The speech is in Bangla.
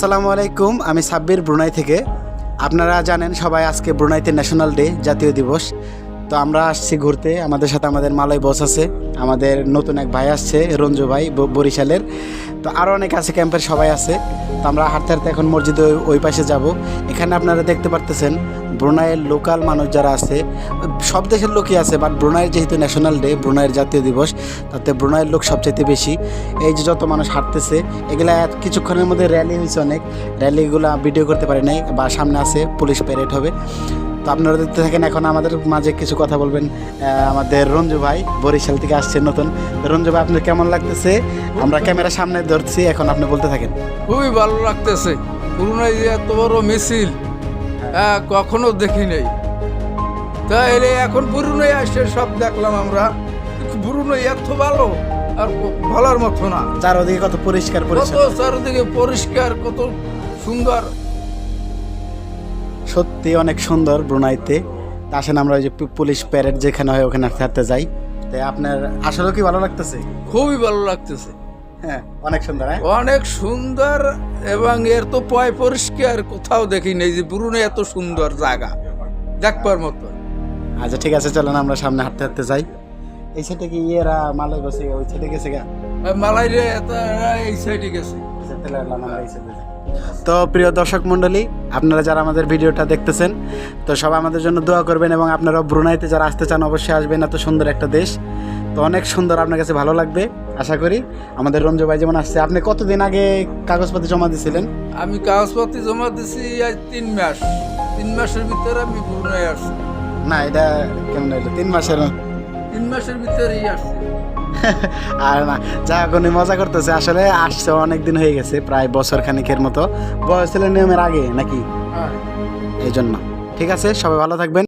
আসসালামু আলাইকুম, আমি সাব্বির ব্রুনাই থেকে। আপনারা জানেন সবাই আজকে ব্রুনাইতে ন্যাশনাল ডে, জাতীয় দিবস। তো আমরা আসছি ঘুরতে। আমাদের সাথে আমাদের মালয় বস আছে। আমাদের নতুন এক ভাই আসছে, রঞ্জু ভাই বরিশালের। তো আরও অনেক আছে ক্যাম্পের সবাই আছে। তো আমরা হাঁটতে হাঁটতে এখন মসজিদে ওই- পাশে যাব। এখানে আপনারা দেখতে পারতেছেন, ব্রুনাইয়ের লোকাল মানুষ যারা আছে, সব দেশের লোকই আছে বাট ব্রুনাইয়ের যেহেতু ন্যাশনাল ডে ব্রুনাইয়ের জাতীয় দিবস, তাতে ব্রুনাইয়ের লোক সবচাইতে বেশি। এই যে যত মানুষ হাঁটতেছে, এগুলা কিছুক্ষণের মধ্যে র্যালি হয়েছে অনেক। র্যালিগুলো ভিডিও করতে পারি নাই, বা সামনে আছে, পুলিশ প্যারেড হবে। তো আপনারা দেখতে থাকেন এখন আমাদের মাঝে কিছু কথা বলবেন আমাদের রঞ্জু ভাই বরিশাল থেকে আসছে নতুন। রঞ্জু ভাই আপনার কেমন লাগতেছে? আমরা ক্যামেরা সামনে ধরছি এখন আপনি বলতে থাকেন। খুবই ভালো লাগতেছে। পুরোনো এত বড় মিছিল হ্যাঁ কখনো দেখি নাই। তাইলে এখন পুরনোই আসছে সব দেখলাম আমরা। পুরনো এত ভালো আর বলার মতো না। চারদিকে কত পরিষ্কার কত চারিদিকে পরিষ্কার কত সুন্দর। সত্যি অনেক সুন্দর ব্রুনাইতে। আসেন আমরা ওই যে পুলিশ প্যারেড যেখানে হয় ওখানে হাঁটতে হাঁটতে যাই। তাই আপনার আসলেও কি ভালো লাগতেছে? খুবই ভালো লাগতেছে। হ্যাঁ অনেক সুন্দর হ্যাঁ? অনেক সুন্দর এবং এর তো পয় পরিষ্কার কোথাও দেখি নেই যে পুরনো এত সুন্দর জায়গা। দেখবার মতো। আচ্ছা ঠিক আছে চলেন আমরা সামনে হাঁটতে হাঁটতে যাই। এই সাইডে কি ইয়েরা মালয় বসে ওই সাইডে গেছে গা? মালাই রে এত এই সাইডে গেছে। আমরা এই তো প্রিয় দর্শক মণ্ডলী আপনারা যারা আমাদের ভিডিওটা দেখতেছেন তো সবাই আমাদের জন্য দোয়া করবেন এবং আপনারা ব্রুনাইতে যারা আসতে চান অবশ্যই আসবেন এত সুন্দর একটা দেশ। তো অনেক সুন্দর আপনার কাছে ভালো লাগবে আশা করি। আমাদের রঞ্জু ভাই যেমন আসছে আপনি কতদিন আগে কাগজপত্র জমা দিয়েছিলেন আমি কাগজপত্র জমা দিছি আজ তিন মাস। তিন মাসের ভিতরে আমি পুরনো আসছি। না এটা কেমন তিন মাসের তিন মাসের ভিতরেই আসছি। আর না যা উনি মজা করতেছে আসলে আসছে অনেক দিন হয়ে গেছে প্রায় বছর খানিকের মতো। বয়স ছিল নিয়মের আগে নাকি? হ্যাঁ। এই জন্য ঠিক আছে সবাই ভালো থাকবেন।